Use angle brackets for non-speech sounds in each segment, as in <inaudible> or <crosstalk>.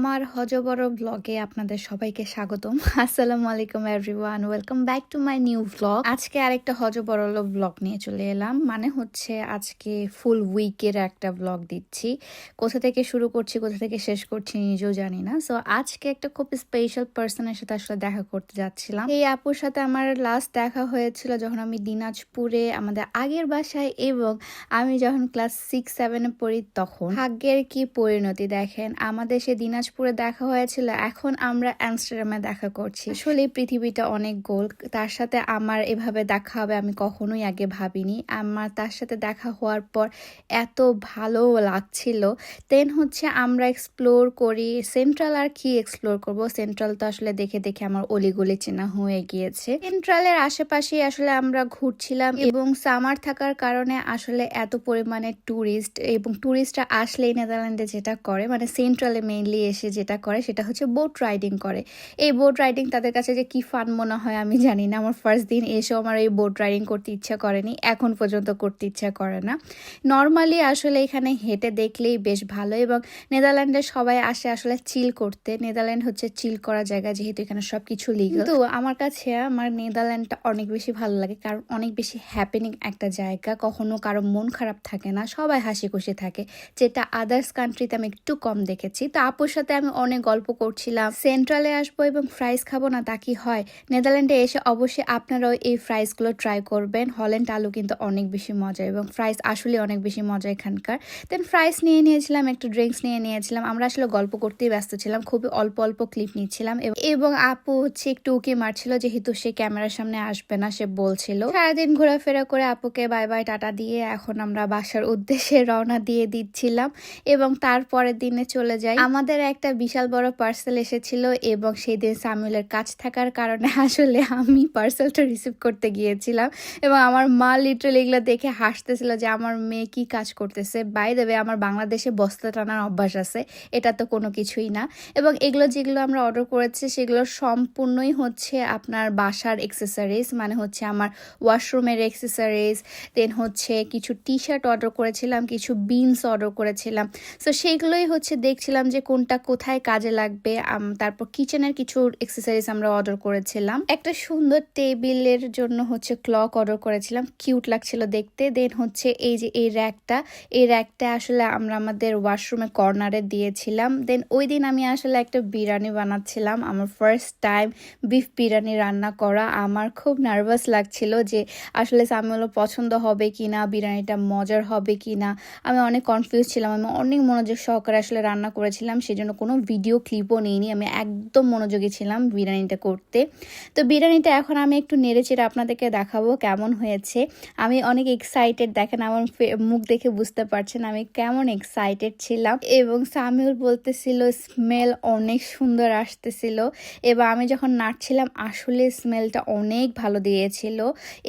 আমার হজবড় ব্লগে আপনাদের সবাইকে স্বাগতম। আসসালামু আলাইকুম everyone welcome back to my new blog আজকে আরেকটা হজবড় ব্লগ নিয়ে চলে এলাম মানে হচ্ছে আজকে ফুল উইকের একটা ব্লগ দিচ্ছি। কোথা থেকে শুরু করছি, কোথা থেকে শেষ করছি নিজেও জানি না। সো আজকে একটা খুব স্পেশাল পার্সনের সাথে আসলে দেখা করতে যাচ্ছিলাম। এই আপুর সাথে আমার লাস্ট দেখা হয়েছিল যখন আমি দিনাজপুরে, আমাদের আগের বাসায়, এবং আমি যখন ক্লাস সিক্স সেভেনে পড়ি তখন। ভাগ্যের কি পরিণতি দেখেন, আমাদের সে দিনাজপুরে দেখা হয়েছিল, এখন আমরা অ্যামস্টারডামে দেখা করছি। আসলে পৃথিবীটা অনেক গোল। তার সাথে আমার এভাবে দেখা হবে আমি কখনোই আগে ভাবিনি। আমার তার সাথে দেখা হওয়ার পর এত ভালো লাগছিল। দেন হচ্ছে আমরা এক্সপ্লোর করি। সেন্ট্রাল আর কি এক্সপ্লোর করব? সেন্ট্রাল তো আসলে দেখে দেখে আমার অলিগলি চেনা হয়ে গিয়েছে। সেন্ট্রালের আশেপাশে আসলে আমরা ঘুরছিলাম এবং সামার থাকার কারণে আসলে এত পরিমাণে ট্যুরিস্ট এবং ট্যুরিস্টরা আসলেই নেদারল্যান্ডে যেটা করে মানে সেন্ট্রালে মেইনলি এসে যেটা করে সেটা হচ্ছে বোট রাইডিং করে। এই বোট রাইডিং তাদের কাছে যে কি ফান মনে হয় আমি জানি না। আমার ফার্স্ট দিন এসেও আমার এই বোট রাইডিং করতে ইচ্ছা করেনি। এখন পর্যন্ত করতে ইচ্ছা করে না। নর্মালি আসলে এখানে হেঁটে দেখলেই বেশ ভালো এবং নেদারল্যান্ডে সবাই আসে আসলে চিল করতে। নেদারল্যান্ড হচ্ছে চিল করা জায়গা যেহেতু এখানে সব কিছু লিগাল তো আমার কাছে আমার নেদারল্যান্ডটা অনেক বেশি ভালো লাগে কারণ অনেক বেশি হ্যাপেনিং একটা জায়গা। কখনো কারও মন খারাপ থাকে না। সবাই হাসি খুশি থাকে। যেটা আদার্স কান্ট্রিতে আমি একটু কম দেখেছি। তো আপুর সাথে আমি অনেক গল্প করছিলাম। সেন্ট্রালে আসব এবং ফ্রাইস খাব না তা কি হয়? নেদারল্যান্ডে এসে অবশ্যই আপনারাও এই ফ্রাইসগুলো ট্রাই করবেন। হল্যান্ড আলু কিন্তু অনেক বেশি মজা এবং ফ্রাইস আসলে অনেক বেশি মজা এখানকার। দেন ফ্রাইস নিয়ে নিয়েছিলাম, একটু ড্রিঙ্কস নিয়ে নিয়েছিলাম। আমরা আসলে গল্প করতেই ব্যস্ত ছিলাম, খুবই অল্প অল্প ক্লিপ নিচ্ছিলাম এবং- আপু হচ্ছে একটু উকি মারছিল যেহেতু সে ক্যামেরার সামনে আসবে না, সে বলছিল। সারাদিন ঘোরাফেরা করে আপুকে বাই বাই টাটা দিয়ে এখন আমরা বাসার উদ্দেশ্যে রওনা দিয়ে দিচ্ছিলাম এবং তারপরের দিনে চলে যাই। আমাদের একটা বিশাল বড় পার্সেল এসেছিল এবং সেই দিন সামিউলের কাজ থাকার কারণে <laughs> আসলে আমি পার্সেলটা রিসিভ করতে গিয়েছিলাম এবং আমার মা লিটারালি এগুলো দেখে হাসতেছিল যে আমার মেয়ে কি কাজ করতেছে। বাই দেবে আমার বাংলাদেশে বস্তা টানার অভ্যাস আছে। এটা তো কোনো কিছুই না। এবং এগুলো যেগুলো আমরা অর্ডার করেছি, সেগুলো সম্পূর্ণই হচ্ছে আপনার বাসার এক্সেসরিজ মানে হচ্ছে আমার ওয়াশরুমের এক্সেসরিজ দেন হচ্ছে কিছু টি শার্ট অর্ডার করেছিলাম, কিছু বিনস অর্ডার করেছিলাম। সো সেইগুলোই হচ্ছে দেখছিলাম যে কোনটা কোথায় কাজে লাগবে তারপর কিচেনের কিছু এক্সেসরিজ আমরা অর্ডার করেছিলাম। একটা সুন্দর টেবিলের জন্য হচ্ছে ক্লক অর্ডার করেছিলাম। কিউট লাগছিল দেখতে। দেন হচ্ছে এই যে এই র্যাকটা এই র্যাকটা আসলে আমরা আমাদের ওয়াশরুমে কর্নারে দিয়েছিলাম। দেন ওই দিন আমি আসলে একটা বিরিয়ানি বানাচ্ছিলাম। আমার ফার্স্ট টাইম বিফ বিরিয়ানি রান্না করা। আমার খুব নার্ভাস লাগছিল যে আসলে সামিউলও পছন্দ হবে কি না বিরিয়ানিটা মজার হবে কি না আমি অনেক কনফিউজ ছিলাম। আমি অনেক মনোযোগ সহকারে আসলে রান্না করেছিলাম। সেজন্য কোনো ভিডিও ক্লিপও নিইনি। আমি একদম মনোযোগী ছিলাম বিরিয়ানিটা করতে। তো বিরিয়ানিটা এখন আমি একটু নেড়ে চেড়ে আপনাদেরকে দেখাবো কেমন হয়েছে। আমি অনেক এক্সাইটেড দেখেন আমার মুখ দেখে বুঝতে পারছেন আমি কেমন এক্সাইটেড ছিলাম। এবং সামিউল বলতেছিল স্মেল অনেক সুন্দর আসতেছিল। এবার আমি যখন নাড়ছিলাম, আসলে স্মেলটা অনেক ভালো দিয়েছিল।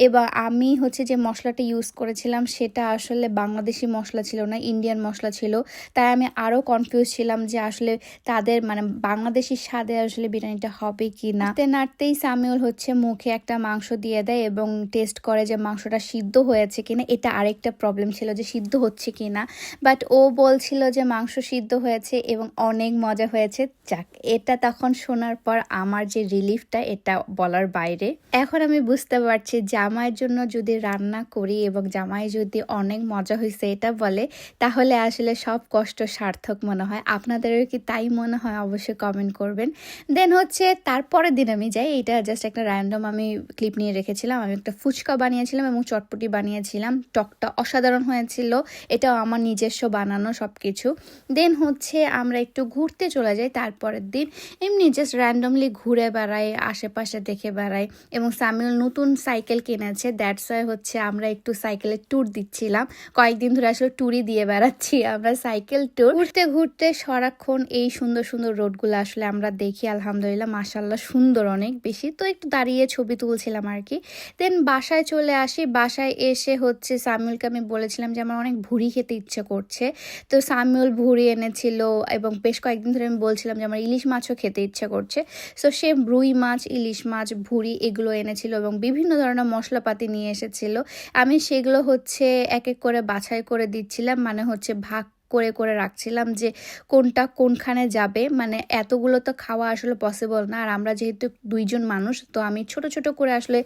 এবার আমি হচ্ছে যে মশলাটা ইউজ করেছিলাম, সেটা আসলে বাংলাদেশি মশলা ছিল না ইন্ডিয়ান মশলা ছিল। তাই আমি আরও কনফিউজ ছিলাম যে আসলে তাদের মানে বাংলাদেশি স্বাদে আসলে বিরিয়ানিটা হবে কি না। নাড়তে নাড়তেই সামিউল হচ্ছে মুখে একটা মাংস দিয়ে দেয় এবং টেস্ট করে যে মাংসটা সিদ্ধ হয়েছে কিনা, এটা আরেকটা প্রবলেম ছিল যে সিদ্ধ হচ্ছে কিনা। বাট ও বলছিল যে মাংস সিদ্ধ হয়েছে এবং অনেক মজা হয়েছে। যাক, এটা তখন শোনার পর আমার যে রিলিফটা এটা বলার বাইরে। এখন আমি বুঝতে পারছি জামাইয়ের জন্য যদি রান্না করি এবং জামাই যদি অনেক মজা হয়েছে এটা বলে, তাহলে আসলে সব কষ্ট সার্থক মনে হয়। আপনাদেরও কি তাই মনে হয় অবশ্যই কমেন্ট করবেন। দেন হচ্ছে তারপরের দিন আমি যাই এটা জাস্ট একটা র্যান্ডম আমি ক্লিপ নিয়ে রেখেছিলাম, আমি একটা ফুচকা বানিয়েছিলাম এবং চটপটি বানিয়েছিলাম। টকটা অসাধারণ হয়েছিল, এটাও আমার নিজস্ব বানানো সব কিছু দেন হচ্ছে আমরা একটু ঘুরতে চলে যাই তারপরের দিন, এমনি জাস্ট র্যান্ডমলি ঘুরে বেড়াই, আশেপাশে দেখে বেড়াই এবং সামিউল নতুন সাইকেল কিনেছে দ্যাটস ওয়াই হচ্ছে আমরা একটু সাইকেলের ট্যুর দিচ্ছিলাম। কয়েকদিন ধরে আসলে ট্যুরই দিয়ে বেড়াচ্ছি আমরা সাইকেল ট্যুর ঘুরতে ঘুরতে সারাক্ষণ এই সুন্দর সুন্দর রোডগুলো আসলে আমরা দেখি, আলহামদুলিল্লাহ মাসাল্লাহ সুন্দর অনেক বেশি। তো একটু দাঁড়িয়ে ছবি তুলছিলাম আর কি। দেন বাসায় চলে আসি। বাসায় এসে হচ্ছে সামিউলকে আমি বলেছিলাম যে আমার অনেক ভুড়ি খেতে ইচ্ছে করছে। তো সামিউল ভুড়ি এনেছিল এবং বেশ কয়েকদিন ধরে আমি বলছিলাম যে আমার ইলিশ মাছও খেতে ইচ্ছে করছে। সো সে রুই মাছ, ইলিশ মাছ, ভুড়ি এগুলো এনেছিল এবং বিভিন্ন ধরনের মশলাপাতি নিয়ে এসেছিল। আমি সেগুলো হচ্ছে এক এক করে বাছাই করে দিচ্ছিলাম। মানে হচ্ছে ভাগ করে করে রাখছিলাম যে কোনটা কোনখানে যাবে। মানে এতগুলো তো খাওয়া আসলে পসিবল না। আর আমরা যেহেতু দুইজন মানুষ, তো আমি ছোট ছোট করে আসলে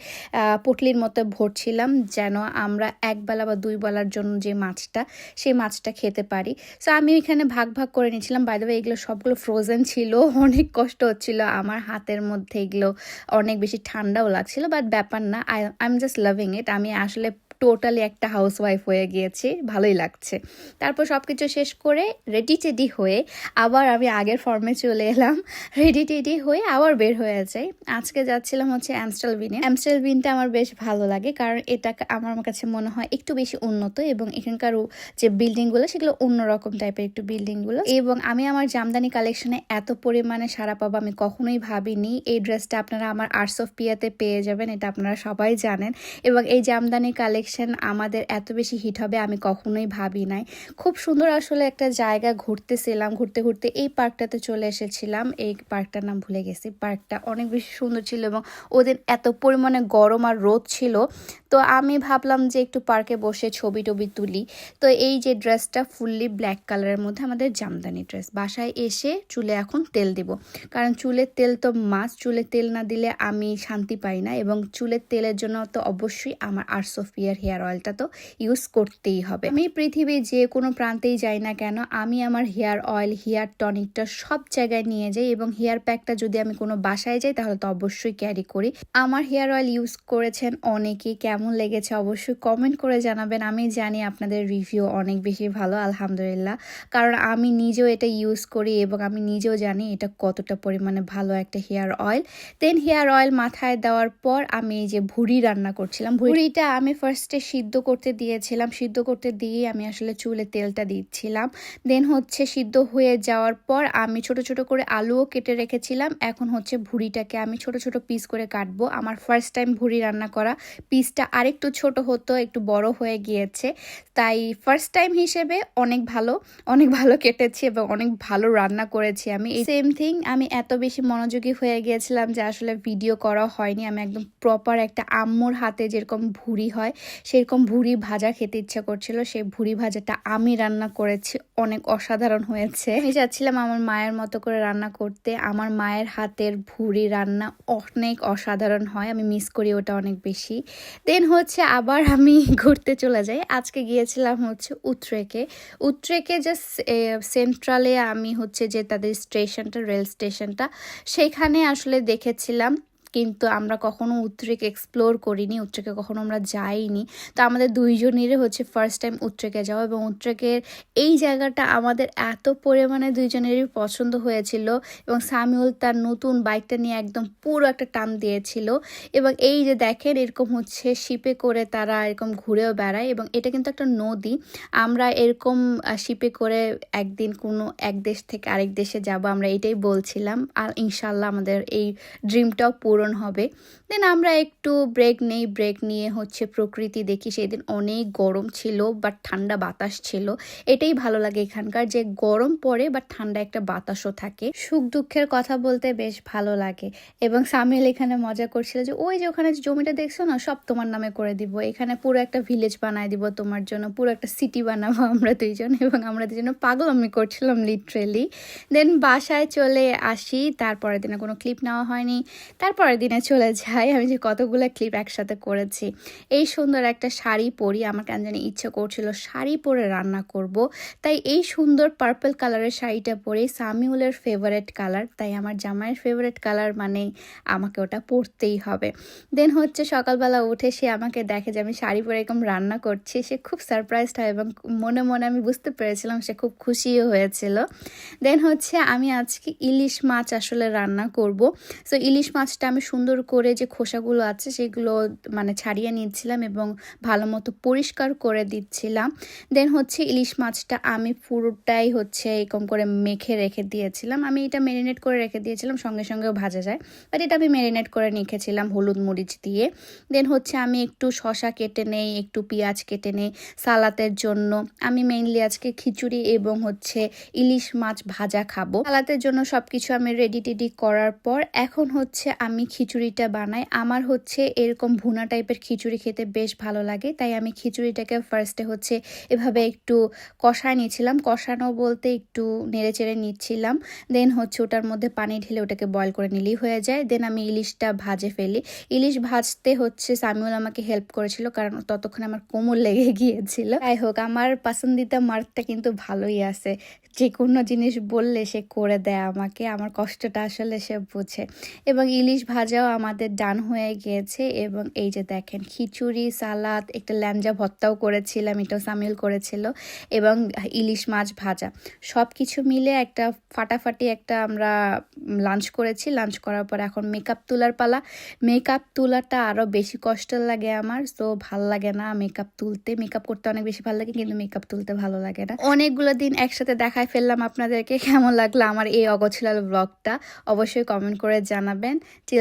পুটলির মতো ভরছিলাম যেন আমরা এক বেলা বা দুই বেলার জন্য যে মাছটা, সেই মাছটা খেতে পারি। সো আমি এখানে ভাগ ভাগ করে নিয়েছিলাম। বাই দ্য এগুলো সবগুলো ফ্রোজেন ছিল। <laughs> অনেক কষ্ট হচ্ছিল। আমার হাতের মধ্যে এগুলো অনেক বেশি ঠান্ডাও লাগছিল বাট ব্যাপার না। I I am just loving it আমি আসলে টোটালি একটা হাউসওয়াইফ হয়ে গিয়েছি, ভালোই লাগছে। তারপর সব কিছু শেষ করে রেডি টেডি হয়ে আবার আমি আগের ফর্মে চলে এলাম। রেডি টেডি হয়ে আবার বের হয়ে যাই। আজকে যাচ্ছিলাম হচ্ছে অ্যামস্টেল বিনে অ্যামস্টেল বিনটা আমার বেশ ভালো লাগে কারণ এটা আমার কাছে মনে হয় একটু বেশি উন্নত এবং এখানকার যে বিল্ডিংগুলো সেগুলো অন্যরকম টাইপের একটু বিল্ডিংগুলো এবং আমি আমার জামদানি কালেকশনে এত পরিমাণে সারা পাবো আমি কখনোই ভাবিনি। এই ড্রেসটা আপনারা আমার আর্টস অফ পিয়াতে পেয়ে যাবেন, এটা আপনারা সবাই জানেন। এবং এই জামদানি কালেকশন আমাদের এত বেশি হিট হবে আমি কখনোই ভাবি নাই। খুব সুন্দর আসলে একটা জায়গা ঘুরতেছিলাম, ঘুরতে ঘুরতে এই পার্কটাতে চলে এসেছিলাম। এই পার্কটার নাম ভুলে গেছি। পার্কটা অনেক বেশি সুন্দর ছিল এবং ওদের এত পরিমাণে গরম আর রোদ ছিল। তো আমি ভাবলাম যে একটু পার্কে বসে ছবি টবি তুলি। তো এই যে ড্রেসটা ফুললি ব্ল্যাক কালারের মধ্যে আমাদের জামদানি ড্রেস। বাসায় এসে চুলে এখন তেল দিব। কারণ চুলের তেল তো মাছ চুলে তেল না দিলে আমি শান্তি পাই না এবং চুলের তেলের জন্য তো অবশ্যই আমার আর্সোফিয়ার হেয়ার অয়েলটা তো ইউজ করতেই হবে। আমি পৃথিবীর যে কোনো প্রান্তেই যাই না কেন, আমি আমার হেয়ার অয়েল, হেয়ার টনিকটা সব জায়গায় নিয়ে যাই এবং হেয়ার প্যাকটা যদি আমি কোনো বাসায় যাই তাহলে তো অবশ্যই ক্যারি করি। আমার হেয়ার অয়েল ইউজ করেছেন অনেকেই, কেমন লেগেছে অবশ্যই কমেন্ট করে জানাবেন। আমি জানি আপনাদের রিভিউ অনেক বেশি ভালো, আলহামদুলিল্লাহ। কারণ আমি নিজেও এটা ইউজ করি এবং আমি নিজেও জানি এটা কতটা পরিমাণে ভালো একটা hair oil. Then hair oil মাথায় দেওয়ার পর আমি এই যে ভুড়ি রান্না করছিলাম, ভুড়িটা আমি ফার্স্টে সিদ্ধ করতে দিয়েছিলাম। সিদ্ধ করতে দিয়ে আমি আসলে চুলে তেলটা দিচ্ছিলাম। দেন হচ্ছে সিদ্ধ হয়ে যাওয়ার পর আমি ছোট ছোট করে আলুও কেটে রেখেছিলাম। এখন হচ্ছে ভুড়িটাকে আমি ছোট ছোট পিস করে কাটবো। আমার ফার্স্ট টাইম ভুড়ি রান্না করা পিসটা আরেকটু ছোট হতো, একটু বড় হয়ে গিয়েছে। তাই ফার্স্ট টাইম হিসেবে অনেক ভালো অনেক ভালো কেটেছি এবং অনেক ভালো রান্না করেছি আমি। সেম থিং আমি এত বেশি মনোযোগী হয়ে গিয়েছিলাম যে আসলে ভিডিও করা হয়নি। আমি একদম প্রপার একটা আম্মুর হাতে যেরকম ভুড়ি হয় সেরকম ভুড়ি ভাজা খেতে ইচ্ছা করছিল। সেই ভুড়ি ভাজাটা আমি রান্না করেছি। অনেক অসাধারণ হয়েছে। আমি চাচ্ছিলাম আমার মায়ের মতো করে রান্না করতে। আমার মায়ের হাতের ভুড়ি রান্না অনেক অসাধারণ হয়। আমি মিস করি ওটা অনেক বেশি। দেন হচ্ছে আবার আমি ঘুরতে চলে যাই। আজকে গিয়েছিলাম হচ্ছে উত্তরেকে উত্তরেকে যে সেন্ট্রালে আমি হচ্ছে যে তাদের স্টেশনটা রেল স্টেশনটা সেখানে আসলে দেখেছিলাম কিন্তু আমরা কখনো উত্তরেক এক্সপ্লোর করিনি, উত্তরেকে কখনো আমরা যাইনি। তো আমাদের দুইজনেরই হচ্ছে ফার্স্ট টাইম উত্তরেকে যাওয়া এবং উত্তরেকের এই জায়গাটা আমাদের এত পরিমাণে দুইজনেরই পছন্দ হয়েছিল এবং সামিউল তার নতুন বাইকটা নিয়ে একদম পুরো একটা টান দিয়েছিল এবং এই যে দেখেন এরকম হচ্ছে শিপে করে তারা এরকম ঘুরেও বেড়ায় এবং এটা কিন্তু একটা নদী। আমরা এরকম শিপে করে একদিন কোনো এক দেশ থেকে আরেক দেশে যাব, আমরা এটাই বলছিলাম। আর ইনশাল্লাহ আমাদের এই ড্রিমটাও পূরণ হবে। দেন আমরা একটু ব্রেক নেই ব্রেক নিয়ে হচ্ছে প্রকৃতি দেখি। সেদিন অনেক গরম ছিল বাট ঠান্ডা বাতাস ছিল। এটাই ভালো লাগে এখানকার যে গরম পড়ে বাট ঠান্ডা একটা বাতাসও থাকে। সুখ দুঃখের কথা বলতে বেশ ভালো লাগে। এবং সামিল এখানে মজা করছিল যে, ওই যে ওখানে জমিটা দেখছ না, সব তোমার নামে করে দিব। এখানে পুরো একটা ভিলেজ বানায় দিব তোমার জন্য, পুরো একটা সিটি বানাবো আমরা দুইজন। এবং আমরা দুজন পাগল আমি করছিলাম লিটারেলি দেন বাসায় চলে আসি, তারপরের দিনে কোনো ক্লিপ নেওয়া হয়নি। দিনে চলে যাই। আমি যে কতগুলো ক্লিপ একসাথে করেছি। এই সুন্দর একটা শাড়ি পরি, আমার কেন জানি ইচ্ছে করছিল শাড়ি পরে রান্না করব। তাই এই সুন্দর পার্পল কালারের শাড়িটা পরে, সামিউলের ফেভারেট কালার তাই আমার জামাইয়ের ফেভারেট কালার মানে আমাকে ওটা পরতেই হবে। দেন হচ্ছে সকালবেলা উঠে সে আমাকে দেখে যে আমি শাড়ি পরে এরকম রান্না করছি। সে খুব সারপ্রাইজড হয় এবং মনে মনে আমি বুঝতে পেরেছিলাম সে খুব খুশিও হয়েছিল। দেন হচ্ছে আমি আজকে ইলিশ মাছ আসলে রান্না করব। সো ইলিশ মাছটা আমি সুন্দর করে যে খোসাগুলো আছে সেগুলো মানে ছাড়িয়ে নিচ্ছিলাম এবং ভালো মতো পরিষ্কার করে দিচ্ছিলাম। দেন হচ্ছে ইলিশ মাছটা আমি পুরোটাই হচ্ছে এরকম করে মেখে রেখে দিয়েছিলাম। আমি এটা ম্যারিনেট করে রেখে দিয়েছিলাম, সঙ্গে সঙ্গেও ভাজা যায়। বাট এটা আমি ম্যারিনেট করে রেখেছিলাম হলুদ মরিচ দিয়ে। দেন হচ্ছে আমি একটু শশা কেটে নেই, একটু পেঁয়াজ কেটে নেই সালাতের জন্য। আমি মেইনলি আজকে খিচুড়ি এবং হচ্ছে ইলিশ মাছ ভাজা খাব। সালাতের জন্য সব কিছু আমি রেডি টেডি করার পর এখন হচ্ছে আমি খিচুড়িটা বানাই। আমার হচ্ছে এরকম ভুনা টাইপের খিচুড়ি খেতে বেশ ভালো লাগে, তাই আমি খিচুড়িটাকে ফার্স্টে হচ্ছে এভাবে একটু কষায় নিয়েছিলাম। কষানো বলতে একটু নেড়ে চেড়ে নিচ্ছিলাম। দেন হচ্ছে ওটার মধ্যে পানি ঢেলে ওটাকে বয়ল করে নিলেই হয়ে যায়। দেন আমি ইলিশটা ভাজে ফেলি। ইলিশ ভাজতে হচ্ছে সামিউল আমাকে হেল্প করেছিল, কারণ ততক্ষণ আমার কোমর লেগে গিয়েছিল। যাই হোক, আমার পছন্দিতা মার্কটা কিন্তু ভালোই আছে। যে কোনো জিনিস বললে সে করে দেয় আমাকে। আমার কষ্টটা আসলে সে বোঝে। এবং ইলিশ ভাজাও আমাদের ডান হয়ে গিয়েছে এবং এই যে দেখেন, খিচুড়ি, সালাদ, একটা ল্যাঞ্জা ভর্তাও করেছিলাম, এটাও সামিল করেছিল এবং ইলিশ মাছ ভাজা। সব কিছু মিলে একটা ফাটাফাটি একটা আমরা লাঞ্চ করেছি। লাঞ্চ করার পর এখন মেকআপ তোলার পালা। মেকআপ তোলাটা আরও বেশি কষ্ট লাগে আমার, তো ভালো লাগে না মেকআপ তুলতে। মেকআপ করতে অনেক বেশি ভালো লাগে, কিন্তু মেকআপ তুলতে ভালো লাগে না। অনেকগুলো দিন একসাথে দেখায় ফেললাম আপনাদেরকে, কেমন লাগল আমার এই অগোছলাল ব্লগটা অবশ্যই কমেন্ট করে জানাবেন।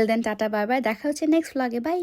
Till then tata bye bye দেখা হচ্ছে নেক্সট ব্লগে বাই